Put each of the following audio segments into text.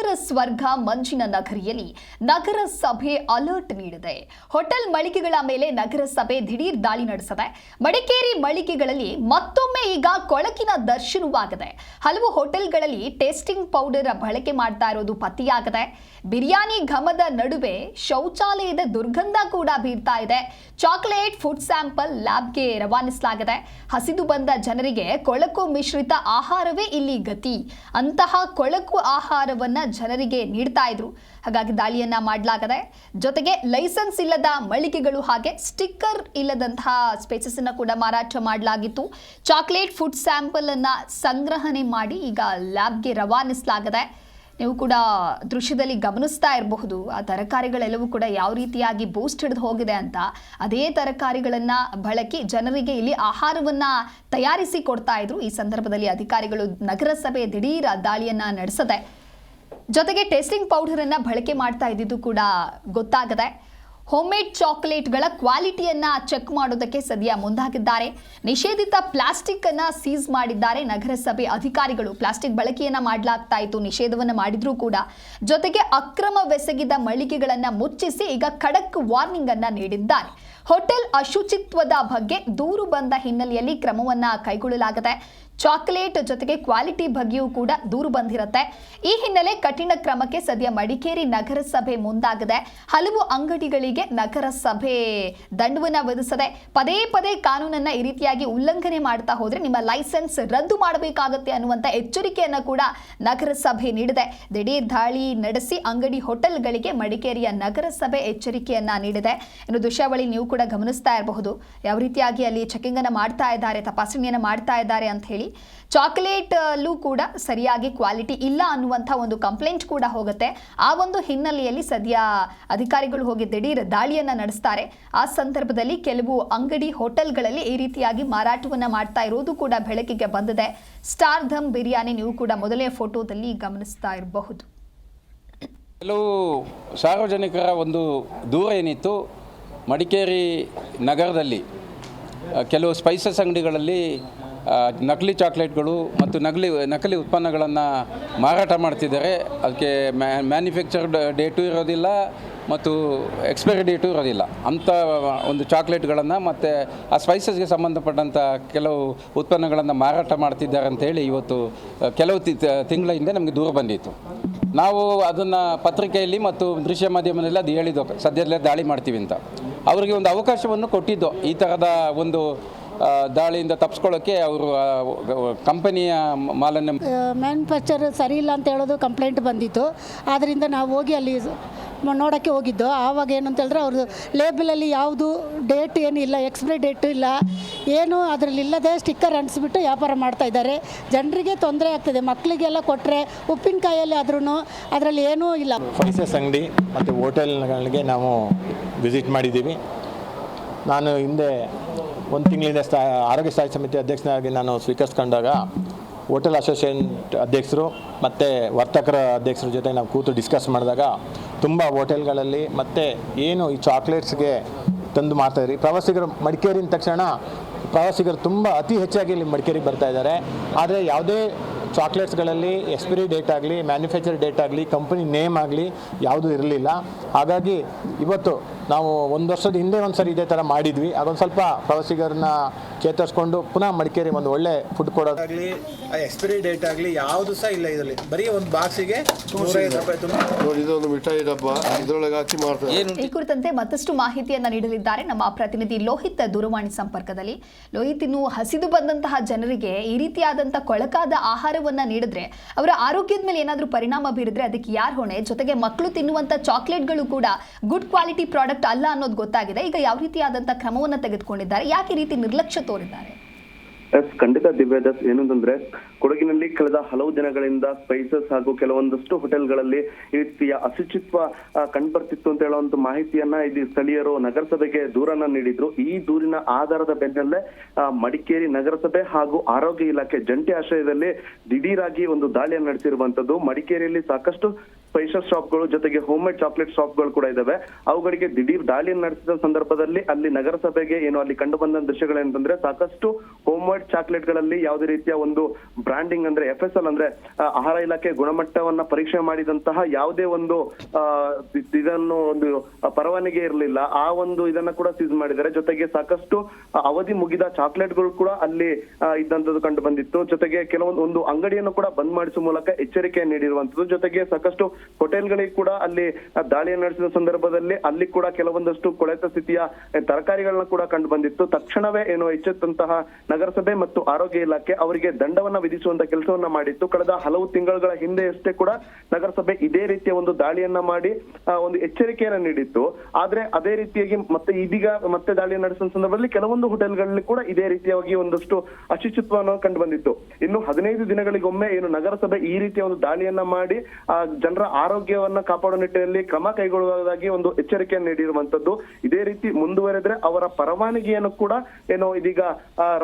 ಪ್ರವಾಸಿಗರ ಸ್ವರ್ಗ ಮಂಜಿನ ನಗರಿಯಲ್ಲಿ ನಗರಸಭೆ ಅಲರ್ಟ್ ನೀಡಿದೆ. ಹೋಟೆಲ್ ಮಳಿಗೆಗಳ ಮೇಲೆ ನಗರಸಭೆ ದಿಢೀರ್ ದಾಳಿ ನಡೆಸಿದೆ. ಮಡಿಕೇರಿ ಮಳಿಗೆಗಳಲ್ಲಿ ಮತ್ತೊಮ್ಮೆ ಈಗ ಕೊಳಕಿನ ದರ್ಶನವಾಗಿದೆ. ಹಲವು ಹೋಟೆಲ್ಗಳಲ್ಲಿ ಟೇಸ್ಟಿಂಗ್ ಪೌಡರ್ ಬಳಕೆ ಮಾಡ್ತಾ ಇರೋದು ಪತ್ತೆಯಾಗಿದೆ. ಬಿರಿಯಾನಿ ಘಮದ ನಡುವೆ ಶೌಚಾಲಯದ ದುರ್ಗಂಧ ಕೂಡ ಬೀರ್ತಾ ಇದೆ. ಚಾಕ್ಲೇಟ್ ಫುಡ್ ಸ್ಯಾಂಪಲ್ ಲ್ಯಾಬ್ಗೆ ರವಾನಿಸಲಾಗಿದೆ. ಹಸಿದು ಬಂದ ಜನರಿಗೆ ಕೊಳಕು ಮಿಶ್ರಿತ ಆಹಾರವೇ ಇಲ್ಲಿ ಗತಿ. ಅಂತಹ ಕೊಳಕು ಆಹಾರವನ್ನ ಜನರಿಗೆ ನೀಡ್ತಾ ಇದ್ರು. ಹಾಗಾಗಿ ದಾಳಿಯನ್ನ ಮಾಡಲಾಗದೆ, ಜೊತೆಗೆ ಲೈಸೆನ್ಸ್ ಇಲ್ಲದ ಮಳಿಗೆಗಳು ಹಾಗೆ ಸ್ಟಿಕ್ಕರ್ ಇಲ್ಲದಂತಹ ಸ್ಪೇಸಸ್ ಅನ್ನ ಕೂಡ ಮಾರಾಟ ಮಾಡಲಾಗಿತ್ತು. ಚಾಕ್ಲೇಟ್ ಫುಡ್ ಸ್ಯಾಂಪಲ್ ಅನ್ನ ಸಂಗ್ರಹಣೆ ಮಾಡಿ ಈಗ ಲ್ಯಾಬ್ಗೆ ರವಾನಿಸಲಾಗದೆ, ನೀವು ಕೂಡ ದೃಶ್ಯದಲ್ಲಿ ಗಮನಿಸ್ತಾ ಇರಬಹುದು. ಆ ತರಕಾರಿಗಳೆಲ್ಲವೂ ಕೂಡ ಯಾವ ರೀತಿಯಾಗಿ ಬೂಸ್ಟ್ ಹಿಡಿದು ಹೋಗಿದೆ ಅಂತ. ಅದೇ ತರಕಾರಿಗಳನ್ನು ಬಳಕೆ ಜನರಿಗೆ ಇಲ್ಲಿ ಆಹಾರವನ್ನ ತಯಾರಿಸಿ ಕೊಡ್ತಾ ಇದ್ರು. ಈ ಸಂದರ್ಭದಲ್ಲಿ ಅಧಿಕಾರಿಗಳು ನಗರಸಭೆ ದಿಢೀರ ದಾಳಿಯನ್ನು ನಡೆಸದೆ ಜೊತೆಗೆ ಟೇಸ್ಟಿಂಗ್ ಪೌಡರ್ ಅನ್ನ ಬಳಕೆ ಮಾಡ್ತಾ ಇದ್ದಿದ್ದು ಕೂಡ ಗೊತ್ತಾಗದೆ ಹೋಮ್ಮೇಡ್ ಚಾಕೊಲೇಟ್ಗಳ ಕ್ವಾಲಿಟಿಯನ್ನ ಚೆಕ್ ಮಾಡೋದಕ್ಕೆ ಸದ್ಯ ಮುಂದಾಗಿದ್ದಾರೆ. ನಿಷೇಧಿತ ಪ್ಲಾಸ್ಟಿಕ್ ಅನ್ನ ಸೀಸ್ ಮಾಡಿದ್ದಾರೆ ನಗರಸಭೆ ಅಧಿಕಾರಿಗಳು. ಪ್ಲಾಸ್ಟಿಕ್ ಬಳಕೆಯನ್ನ ಮಾಡಲಾಗ್ತಾ ಇತ್ತು, ನಿಷೇಧವನ್ನ ಮಾಡಿದ್ರೂ ಕೂಡ. ಜೊತೆಗೆ ಅಕ್ರಮವೆಸಗಿದ ಮಳಿಗೆಗಳನ್ನ ಮುಚ್ಚಿಸಿ ಈಗ ಖಡಕ್ ವಾರ್ನಿಂಗ್ ಅನ್ನ ನೀಡಿದ್ದಾರೆ. ಹೋಟೆಲ್ ಅಶುಚಿತ್ವದ ಬಗ್ಗೆ ದೂರು ಬಂದ ಹಿನ್ನೆಲೆಯಲ್ಲಿ ಕ್ರಮವನ್ನ ಕೈಗೊಳ್ಳಲಾಗಿದೆ ಚಾಕೊಲೇಟ್ ಜೊತೆಗೆ ಕ್ವಾಲಿಟಿ ಬಗ್ಗೆಯೂ ಕೂಡ ದೂರು ಬಂದಿರುತ್ತೆ. ಈ ಹಿನ್ನೆಲೆ ಕಠಿಣ ಕ್ರಮಕ್ಕೆ ಸದ್ಯ ಮಡಿಕೇರಿ ನಗರಸಭೆ ಮುಂದಾಗಿದೆ. ಹಲವು ಅಂಗಡಿಗಳಿಗೆ ನಗರಸಭೆ ದಂಡವನ್ನ ವಿಧಿಸದೆ ಪದೇ ಪದೇ ಕಾನೂನನ್ನ ಈ ರೀತಿಯಾಗಿ ಉಲ್ಲಂಘನೆ ಮಾಡ್ತಾ ಹೋದ್ರೆ ನಿಮ್ಮ ಲೈಸೆನ್ಸ್ ರದ್ದು ಮಾಡಬೇಕಾಗುತ್ತೆ ಅನ್ನುವಂತ ಎಚ್ಚರಿಕೆಯನ್ನ ಕೂಡ ನಗರಸಭೆ ನೀಡಿದೆ. ದಿಢೀರ್ ದಾಳಿ ನಡೆಸಿ ಅಂಗಡಿ ಹೋಟೆಲ್ಗಳಿಗೆ ಮಡಿಕೇರಿಯ ನಗರಸಭೆ ಎಚ್ಚರಿಕೆಯನ್ನ ನೀಡಿದೆ. ಇನ್ನು ದೃಶ್ಯಾವಳಿ ನೀವು ಕೂಡ ಗಮನಿಸ್ತಾ ಇರಬಹುದು. ಯಾವ ರೀತಿಯಾಗಿ ಅಲ್ಲಿ ಚೆಕಿಂಗ್ ಅನ್ನ ಮಾಡ್ತಾ ಇದ್ದಾರೆ, ತಪಾಸಣೆಯನ್ನ ಮಾಡ್ತಾ ಇದ್ದಾರೆ ಅಂತ ಹೇಳಿ ಚಾಕೊಲೇಟ್ ಅಲ್ಲೂ ಕೂಡ ಸರಿಯಾಗಿ ಕ್ವಾಲಿಟಿ ಇಲ್ಲ ಅನ್ನುವಂಥ ಒಂದು ಕಂಪ್ಲೇಂಟ್ ಕೂಡ ಹೋಗುತ್ತೆ. ಆ ಒಂದು ಹಿನ್ನೆಲೆಯಲ್ಲಿ ಸದ್ಯ ಅಧಿಕಾರಿಗಳು ಹೋಗಿ ದಿಢೀರ್ ದಾಳಿಯನ್ನ ನಡೆಸ್ತಾರೆ. ಆ ಸಂದರ್ಭದಲ್ಲಿ ಕೆಲವು ಅಂಗಡಿ ಹೋಟೆಲ್ಗಳಲ್ಲಿ ಈ ರೀತಿಯಾಗಿ ಮಾರಾಟವನ್ನ ಮಾಡ್ತಾ ಇರೋದು ಕೂಡ ಬೆಳಕಿಗೆ ಬಂದಿದೆ. ಸ್ಟಾರ್ ಧಮ್ ಬಿರಿಯಾನಿ ನೀವು ಕೂಡ ಮೊದಲೇ ಫೋಟೋದಲ್ಲಿ ಗಮನಿಸ್ತಾ ಇರಬಹುದು. ಕೆಲವು ಸಾರ್ವಜನಿಕರ ಒಂದು ದೂರ ಏನಿತ್ತು, ಮಡಿಕೇರಿ ನಗರದಲ್ಲಿ ಕೆಲವು ಸ್ಪೈಸಸ್ ಅಂಗಡಿಗಳಲ್ಲಿ ನಕಲಿ ಚಾಕ್ಲೇಟ್ಗಳು ಮತ್ತು ನಕಲಿ ನಕಲಿ ಉತ್ಪನ್ನಗಳನ್ನು ಮಾರಾಟ ಮಾಡ್ತಿದ್ದಾರೆ. ಅದಕ್ಕೆ ಮ್ಯಾ, ಮ್ಯಾನುಫ್ಯಾಕ್ಚರ್ಡ್ ಡೇಟು ಇರೋದಿಲ್ಲ ಮತ್ತು ಎಕ್ಸ್ಪೈರಿ ಡೇಟು ಇರೋದಿಲ್ಲ. ಅಂಥ ಒಂದು ಚಾಕ್ಲೇಟ್ಗಳನ್ನು ಮತ್ತು ಆ ಸ್ಪೈಸಸ್ಗೆ ಸಂಬಂಧಪಟ್ಟಂಥ ಕೆಲವು ಉತ್ಪನ್ನಗಳನ್ನು ಮಾರಾಟ ಮಾಡ್ತಿದ್ದಾರೆ ಅಂತೇಳಿ ಇವತ್ತು ಕೆಲವು ತಿಂಗಳ ಹಿಂದೆ ನಮಗೆ ದೂರ ಬಂದಿತ್ತು. ನಾವು ಅದನ್ನು ಪತ್ರಿಕೆಯಲ್ಲಿ ಮತ್ತು ದೃಶ್ಯ ಮಾಧ್ಯಮದಲ್ಲಿ ಅದು ಹೇಳಿದ್ದು, ಸದ್ಯದಲ್ಲೇ ದಾಳಿ ಮಾಡ್ತೀವಿ ಅಂತ. ಅವರಿಗೆ ಒಂದು ಅವಕಾಶವನ್ನು ಕೊಟ್ಟಿದ್ದು ಈ ಥರದ ಒಂದು ದಾಳಿಯಿಂದ ತಪ್ಪಿಸ್ಕೊಳ್ಳೋಕ್ಕೆ ಅವರು ಕಂಪನಿಯ ಮಾಲನ್ನು ಮ್ಯಾನುಫ್ಯಾಕ್ಚರ್ ಸರಿ ಇಲ್ಲ ಅಂತ ಹೇಳೋದು ಕಂಪ್ಲೇಂಟ್ ಬಂದಿತ್ತು. ಆದ್ದರಿಂದ ನಾವು ಹೋಗಿ ಅಲ್ಲಿ ನೋಡೋಕ್ಕೆ ಹೋಗಿದ್ದು. ಆವಾಗ ಏನು ಅಂತ ಹೇಳಿದ್ರೆ ಅವ್ರದ್ದು ಲೇಬಲಲ್ಲಿ ಯಾವುದು ಡೇಟ್ ಏನು ಇಲ್ಲ ಎಕ್ಸ್ಪೈರಿ ಡೇಟ್ ಇಲ್ಲ. ಏನು ಅದರಲ್ಲಿ ಇಲ್ಲದೆ ಸ್ಟಿಕ್ಕರ್ ಅಂಟಿಸ್ಬಿಟ್ಟು ವ್ಯಾಪಾರ ಮಾಡ್ತಾ ಇದ್ದಾರೆ. ಜನರಿಗೆ ತೊಂದರೆ ಆಗ್ತದೆ. ಮಕ್ಕಳಿಗೆಲ್ಲ ಕೊಟ್ಟರೆ ಉಪ್ಪಿನಕಾಯಲ್ಲಿ ಆದ್ರೂ ಅದರಲ್ಲಿ ಏನೂ ಇಲ್ಲ. ಫೈಸಸ್ ಅಂಗಡಿ ಮತ್ತು ಹೋಟೆಲ್ಗಳಿಗೆ ನಾವು ವಿಸಿಟ್ ಮಾಡಿದ್ದೀವಿ. ನಾನು ಹಿಂದೆ ಒಂದು ತಿಂಗಳಿಂದ ಸ್ಥಾ ಆರೋಗ್ಯ ಸ್ಥಾಯಿ ಸಮಿತಿ ಅಧ್ಯಕ್ಷನಾಗಿ ನಾನು ಸ್ವೀಕರಿಸ್ಕೊಂಡಾಗ ಹೋಟೆಲ್ ಅಸೋಸಿಯೇಷನ್ ಅಧ್ಯಕ್ಷರು ಮತ್ತು ವರ್ತಕರ ಅಧ್ಯಕ್ಷರ ಜೊತೆ ನಾವು ಕೂತು ಡಿಸ್ಕಸ್ ಮಾಡಿದಾಗ ತುಂಬ ಹೋಟೆಲ್ಗಳಲ್ಲಿ ಮತ್ತು ಏನು ಈ ಚಾಕ್ಲೇಟ್ಸ್ಗೆ ತಂದು ಮಾಡ್ತಾಯಿದ್ರಿ ಪ್ರವಾಸಿಗರು ಮಡಿಕೇರಿ ಅಂದ ತಕ್ಷಣ ಪ್ರವಾಸಿಗರು ತುಂಬ ಅತಿ ಹೆಚ್ಚಾಗಿ ಇಲ್ಲಿ ಮಡಿಕೇರಿಗೆ ಬರ್ತಾ ಇದ್ದಾರೆ. ಆದರೆ ಯಾವುದೇ ಚಾಕ್ಲೇಟ್ಸ್ಗಳಲ್ಲಿ ಎಕ್ಸ್ಪೈರಿ ಡೇಟ್ ಆಗಲಿ, ಮ್ಯಾನುಫ್ಯಾಕ್ಚರ್ ಡೇಟ್ ಆಗಲಿ, ಕಂಪನಿ ನೇಮ್ ಆಗಲಿ ಯಾವುದೂ ಇರಲಿಲ್ಲ. ಹಾಗಾಗಿ ಇವತ್ತು ನಾವು ಒಂದು ವರ್ಷದ ಹಿಂದೆ ಒಂದು ಸರಿ ಇದೇ ಥರ ಮಾಡಿದ್ವಿ. ಅದೊಂದು ಸ್ವಲ್ಪ ಪ್ರವಾಸಿಗರನ್ನ ಚೇತರಿಸ್ಕೊಂಡು ಪುನಃ ಮಡಿಕೇರಿ ಒಂದು ಒಳ್ಳೆ ಫುಡ್ ಕೊಡೋದಾಗ್ಲಿ ಆಗಲಿ ಎಕ್ಸ್ಪೈರಿ ಡೇಟ್ ಆಗಲಿ ಯಾವುದು ಸಹ ಇಲ್ಲ ಇದರಲ್ಲಿ. ಬರೀ ಒಂದು ಬಾಕ್ಸಿಗೆ ನೂರೈವತ್ತು ರೂಪಾಯಿ ತುಂಬ. ನೋಡಿ ಇದೊಂದು ಮಿಠಾಯಿ ಡಬ್ಬ. ಇದ್ರೊಳಗೆ ಹಾಕಿ ಮಾಡ್ತಾರೆ. ಈ ಕುರಿತಂತೆ ಮತ್ತಷ್ಟು ಮಾಹಿತಿಯನ್ನ ನೀಡಲಿದ್ದಾರೆ ನಮ್ಮ ಪ್ರತಿನಿಧಿ ಲೋಹಿತ್ ದೂರವಾಣಿ ಸಂಪರ್ಕದಲ್ಲಿ. ಲೋಹಿತ್ ಇನ್ನು ಹಸಿದು ಬಂದಂತಹ ಜನರಿಗೆ ಈ ರೀತಿಯಾದಂತಹ ಕೊಳಕಾದ ಆಹಾರವನ್ನ ನೀಡಿದ್ರೆ ಅವರ ಆರೋಗ್ಯದ ಮೇಲೆ ಏನಾದರೂ ಪರಿಣಾಮ ಬೀರಿದ್ರೆ ಅದಕ್ಕೆ ಯಾರು ಹೊಣೆ? ಜೊತೆಗೆ ಮಕ್ಕಳು ತಿನ್ನುವಂತ ಚಾಕ್ಲೇಟ್ಗಳು ಕೂಡ ಗುಡ್ ಕ್ವಾಲಿಟಿ ಪ್ರಾಡಕ್ಟ್ ಅಲ್ಲ ಅನ್ನೋದು ಗೊತ್ತಾಗಿದೆ. ಈಗ ಯಾವ ರೀತಿಯಾದಂತಹ ಕ್ರಮವನ್ನ ತೆಗೆದುಕೊಂಡಿದ್ದಾರೆ? ಯಾಕೆ ಈ ರೀತಿ ನಿರ್ಲಕ್ಷ್ಯ ತೋರಿದ್ದಾರೆ ಎಸ್, ಖಂಡಿತ ಏನು ಏನಂತಂದ್ರೆ ಕೊಡಗಿನಲ್ಲಿ ಕಳೆದ ಹಲವು ದಿನಗಳಿಂದ ಸ್ಪೈಸಸ್ ಹಾಗೂ ಕೆಲವೊಂದಷ್ಟು ಹೋಟೆಲ್ಗಳಲ್ಲಿ ಈ ರೀತಿಯ ಅಶುಚಿತ್ವ ಕಂಡುಬರ್ತಿತ್ತು ಅಂತ ಹೇಳುವಂತ ಮಾಹಿತಿಯನ್ನ ಇಲ್ಲಿ ಸ್ಥಳೀಯರು ನಗರಸಭೆಗೆ ದೂರನ್ನ ನೀಡಿದ್ರು. ಈ ದೂರಿನ ಆಧಾರದ ಬೆನ್ನಲ್ಲೇ ಮಡಿಕೇರಿ ನಗರಸಭೆ ಹಾಗೂ ಆರೋಗ್ಯ ಇಲಾಖೆ ಜಂಟಿ ಆಶ್ರಯದಲ್ಲಿ ದಿಢೀರಾಗಿ ಒಂದು ದಾಳಿಯನ್ನು ನಡೆಸಿರುವಂತದ್ದು. ಮಡಿಕೇರಿಯಲ್ಲಿ ಸಾಕಷ್ಟು ಸ್ಪೈಸಸ್ ಶಾಪ್ಗಳು ಜೊತೆಗೆ ಹೋಮ್ ಮೇಡ್ ಚಾಕ್ಲೇಟ್ ಶಾಪ್ಗಳು ಕೂಡ ಇದಾವೆ. ಅವುಗಳಿಗೆ ದಿಢೀರ್ ದಾಳಿಯನ್ನು ನಡೆಸಿದ ಸಂದರ್ಭದಲ್ಲಿ ಅಲ್ಲಿ ನಗರಸಭೆಗೆ ಏನು, ಅಲ್ಲಿ ಕಂಡು ಬಂದ ದೃಶ್ಯಗಳೇನಂತಂದ್ರೆ ಸಾಕಷ್ಟು ಹೋಮ್ ಚಾಕ್ಲೇಟ್ಗಳಲ್ಲಿ ಯಾವುದೇ ರೀತಿಯ ಒಂದು ಬ್ರಾಂಡಿಂಗ್ ಅಂದ್ರೆ ಎಫ್ ಎಸ್ ಎಲ್ ಅಂದ್ರೆ ಆಹಾರ ಇಲಾಖೆ ಗುಣಮಟ್ಟವನ್ನ ಪರೀಕ್ಷೆ ಮಾಡಿದಂತಹ ಯಾವುದೇ ಒಂದು ಇದನ್ನು ಒಂದು ಪರವಾನಗಿ ಇರಲಿಲ್ಲ. ಆ ಒಂದು ಇದನ್ನ ಕೂಡ ಸೀಸ್ ಮಾಡಿದ್ದಾರೆ. ಜೊತೆಗೆ ಸಾಕಷ್ಟು ಅವಧಿ ಮುಗಿದ ಚಾಕ್ಲೇಟ್ಗಳು ಕೂಡ ಅಲ್ಲಿ ಇದ್ದಂಥದ್ದು ಕಂಡು ಬಂದಿತ್ತು. ಜೊತೆಗೆ ಕೆಲವೊಂದು, ಒಂದು ಅಂಗಡಿಯನ್ನು ಕೂಡ ಬಂದ್ ಮಾಡಿಸುವ ಮೂಲಕ ಎಚ್ಚರಿಕೆ ನೀಡಿರುವಂತದ್ದು. ಜೊತೆಗೆ ಸಾಕಷ್ಟು ಹೋಟೆಲ್ಗಳಿಗೆ ಕೂಡ ಅಲ್ಲಿ ದಾಳಿಯನ್ನು ನಡೆಸಿದ ಸಂದರ್ಭದಲ್ಲಿ ಅಲ್ಲಿ ಕೂಡ ಕೆಲವೊಂದಷ್ಟು ಕೊಳೆತ ಸ್ಥಿತಿಯ ತರಕಾರಿಗಳನ್ನ ಕೂಡ ಕಂಡು ಬಂದಿತ್ತು. ತಕ್ಷಣವೇ ಏನು ಎಚ್ಚೆತ್ತಂತಹ ನಗರಸಭೆ ಮತ್ತು ಆರೋಗ್ಯ ಇಲಾಖೆ ಅವರಿಗೆ ದಂಡವನ್ನ ವಿಧಿಸುವಂತ ಕೆಲಸವನ್ನ ಮಾಡಿತ್ತು. ಕಳೆದ ಹಲವು ತಿಂಗಳುಗಳ ಹಿಂದೆಯಷ್ಟೇ ಕೂಡ ನಗರಸಭೆ ಇದೇ ರೀತಿಯ ಒಂದು ದಾಳಿಯನ್ನ ಮಾಡಿ ಒಂದು ಎಚ್ಚರಿಕೆಯನ್ನ ನೀಡಿತ್ತು. ಆದ್ರೆ ಅದೇ ರೀತಿಯಾಗಿ ಮತ್ತೆ ಇದೀಗ ಮತ್ತೆ ದಾಳಿ ನಡೆಸುವ ಸಂದರ್ಭದಲ್ಲಿ ಕೆಲವೊಂದು ಹೋಟೆಲ್ಗಳಲ್ಲಿ ಕೂಡ ಇದೇ ರೀತಿಯಾಗಿ ಒಂದಷ್ಟು ಅಶುಚಿತ್ವವನ್ನು ಕಂಡು ಬಂದಿತ್ತು ಇನ್ನು ಹದಿನೈದು ದಿನಗಳಿಗೊಮ್ಮೆ ಏನು ನಗರಸಭೆ ಈ ರೀತಿಯ ಒಂದು ದಾಳಿಯನ್ನ ಮಾಡಿ ಜನರ ಆರೋಗ್ಯವನ್ನ ಕಾಪಾಡುವ ನಿಟ್ಟಿನಲ್ಲಿ ಕ್ರಮ ಕೈಗೊಳ್ಳುವುದಾಗಿ ಒಂದು ಎಚ್ಚರಿಕೆಯನ್ನು ನೀಡಿರುವಂತದ್ದು. ಇದೇ ರೀತಿ ಮುಂದುವರೆದ್ರೆ ಅವರ ಪರವಾನಗಿಯನ್ನು ಕೂಡ ಏನು ಇದೀಗ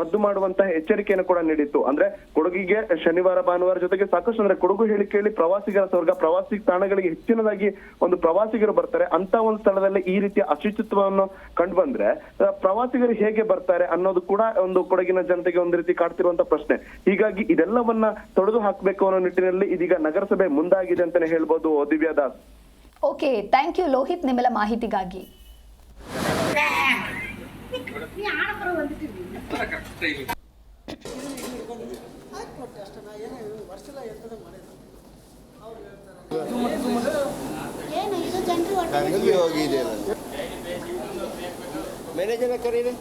ರದ್ದು ರದ್ದು ಮಾಡುವಂತಹ ಎಚ್ಚರಿಕೆಯನ್ನು ಕೂಡ ನೀಡಿತ್ತು. ಅಂದ್ರೆ ಕೊಡಗಿಗೆ ಶನಿವಾರ ಭಾನುವಾರ ಜೊತೆಗೆ ಸಾಕಷ್ಟು ಅಂದ್ರೆ ಕೊಡಗು ಹೇಳಿಕೆಯಲ್ಲಿ ಪ್ರವಾಸಿಗರ ಸ್ವರ್ಗ ಪ್ರವಾಸಿ ತಾಣಗಳಿಗೆ ಹೆಚ್ಚಿನದಾಗಿ ಒಂದು ಪ್ರವಾಸಿಗರು ಬರ್ತಾರೆ. ಅಂತ ಒಂದು ಸ್ಥಳದಲ್ಲಿ ಈ ರೀತಿಯ ಅಶುಚಿತ್ವವನ್ನು ಕಂಡು ಬಂದ್ರೆ ಪ್ರವಾಸಿಗರು ಹೇಗೆ ಬರ್ತಾರೆ ಅನ್ನೋದು ಕೂಡ ಒಂದು ಕೊಡಗಿನ ಜನತೆಗೆ ಒಂದು ರೀತಿ ಕಾಡ್ತಿರುವಂತ ಪ್ರಶ್ನೆ. ಹೀಗಾಗಿ ಇದೆಲ್ಲವನ್ನ ತೊಡೆದು ಹಾಕಬೇಕು ಅನ್ನೋ ನಿಟ್ಟಿನಲ್ಲಿ ಇದೀಗ ನಗರಸಭೆ ಮುಂದಾಗಿದೆ ಅಂತಾನೆ ಹೇಳ್ಬೋದು Divya Das. Okay thank you Lohith ನಿಮ್ಮೆಲ್ಲ ಮಾಹಿತಿಗಾಗಿ. ಎಲ್ಲಿ ಹೋಗಿದೆ ಮ್ಯಾನೇಜರ್ ಕರೀರಿ.